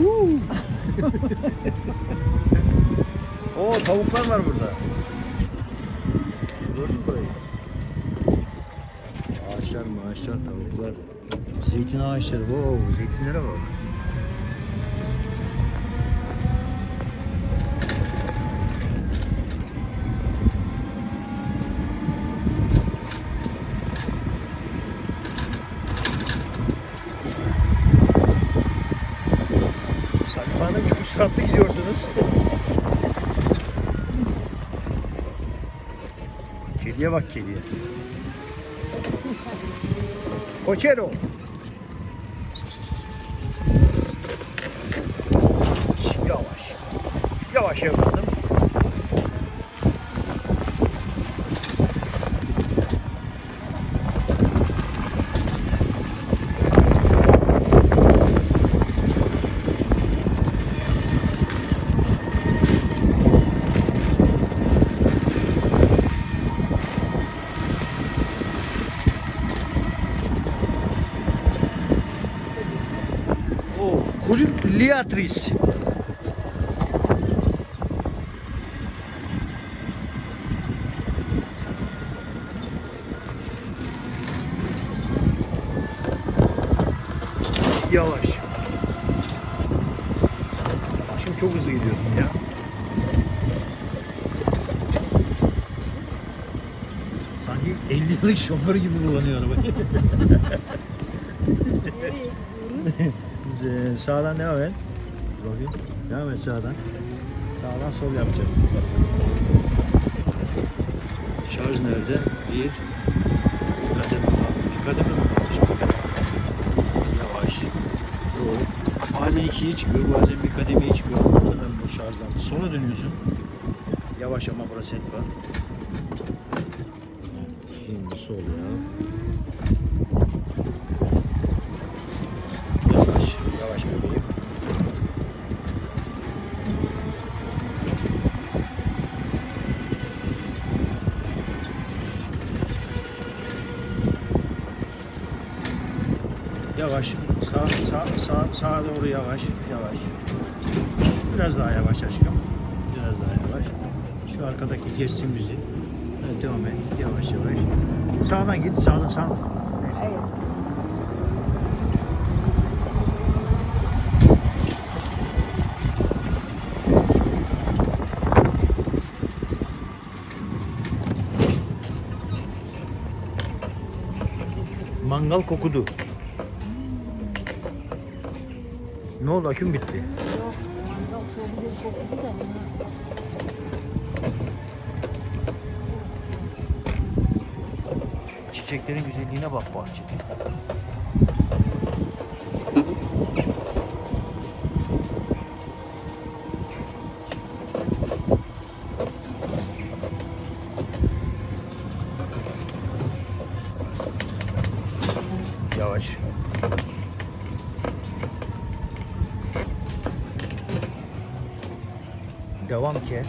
Oo tavuklar var burada. Gördün burayı? Ağaçlar ağaçlar tavuklar. Zeytin ağaçları. Wow, zeytinlere bak. Süratli gidiyorsunuz. Kediye bak kediye. Koçero. Yavaş. Yavaş evladım. Liatris. Yavaş. Şimdi çok hızlı gidiyorum ya. Sanki 50 yıllık şoför gibi kullanıyor arabayı. E, sağdan devam et. Bakayım. Devam et sağdan. Sağdan sol yapacağım. Şarj nerede? Bir. Bir kademe var. Bir kademe mi. Yavaş. Doğru. Bazen ikiye çıkıyor, bazen bir kademeye çıkıyor. Oradan bu şarjdan. Sola dönüyorsun. Yavaş ama burası set var. Şimdi sol ya. Yavaş, yavaş bebeğim. Yavaş, sağ, sağ, sağ, sağa doğru yavaş, yavaş. Biraz daha yavaş aşkım. Biraz daha yavaş. Şu arkadaki geçsin bizi. Evet, devam et, yavaş yavaş. Sağdan git, sağdan, sağdan. Evet. Mangal kokudu. Ne oldu aküm bitti. Yok. Mangal çok güzel koktu da ona. Çiçeklerin güzelliğine bak bahçede. Yavaş. Devam ki.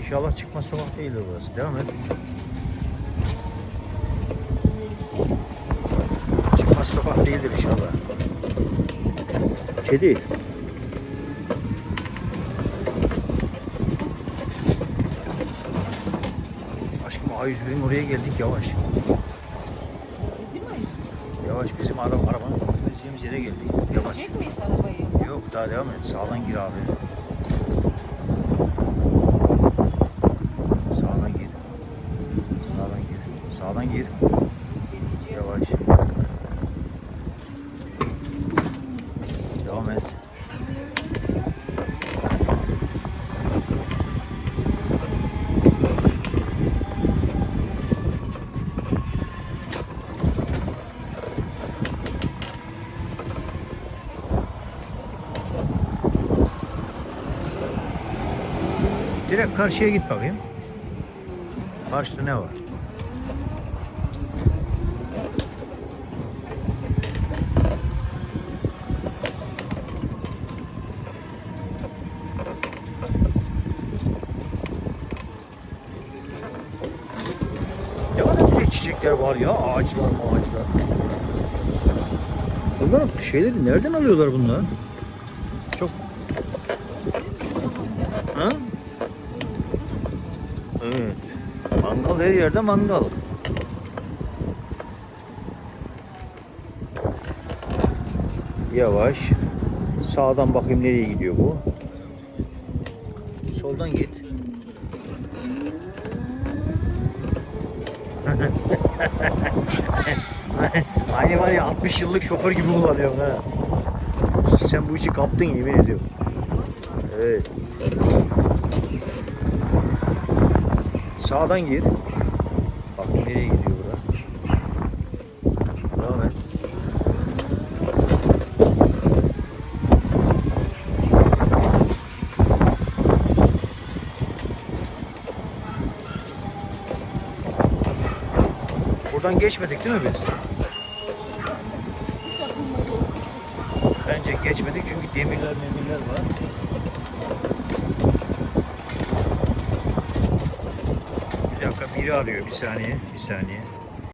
İnşallah çıkmaz sabah değildir burası. Devam et. Çıkmaz sabah değildir inşallah. Kedi. Aşkım A101'in oraya geldik yavaş. Bizim mi? Yavaş bizim araba, arabanın gideceğimiz yere geldik. Yavaş. Çek miyiz arabayı? Yok daha devam et. Sağdan gir abi. Sağdan gir. Sağdan gir. Sağdan gir. Direkt karşıya git bakayım. Karşıda ne var? Ne kadar güzel çiçekler var ya ağaçlar mı ağaçlar. Bunlar şeyleri nereden alıyorlar bunlar? Çok her yerde mangal. Yavaş. Sağdan bakayım nereye gidiyor bu. Soldan git. Aynı var ya 60 yıllık şoför gibi kullanıyorum ha. Sen bu işi kaptın yemin ediyorum. Evet. Sağdan gir. Bak nereye gidiyor bura. Devam et. Buradan geçmedik değil mi biz? Bence geçmedik çünkü demirler memirler var. Bir dakika biri arıyor bir saniye bir saniye.